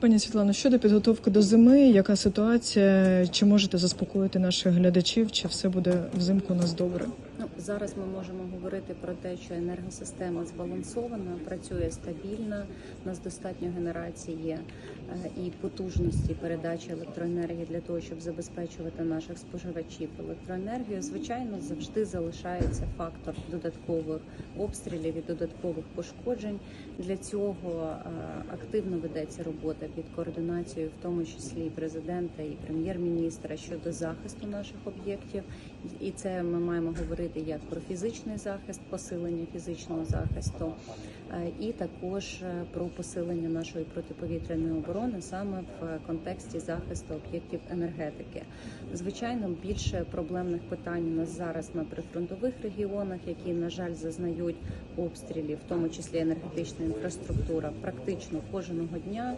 Пані Світлано, щодо підготовки до зими, яка ситуація? Чи можете заспокоїти наших глядачів? Чи все буде взимку у нас добре? Ну зараз ми можемо говорити про те, що енергосистема збалансована, працює стабільно. У нас достатньо генерації е, і потужності передачі електроенергії для того, щоб забезпечувати наших споживачів електроенергією. Звичайно, завжди залишається фактор додаткових обстрілів і додаткових пошкоджень. Для цього е, активно ведеться робота під координацією, в тому числі і президента і прем'єр-міністра щодо захисту наших об'єктів. І це ми маємо говорити як про фізичний захист, посилення фізичного захисту, е, і також е, про посилення нашої протиповітряної оборони саме в контексті захисту об'єктів енергетики. Звичайно, більше проблемних питань у нас зараз на прифронтових регіонах, які на жаль зазнають обстрілів, в тому числі енергетична інфраструктура, практично кожного дня.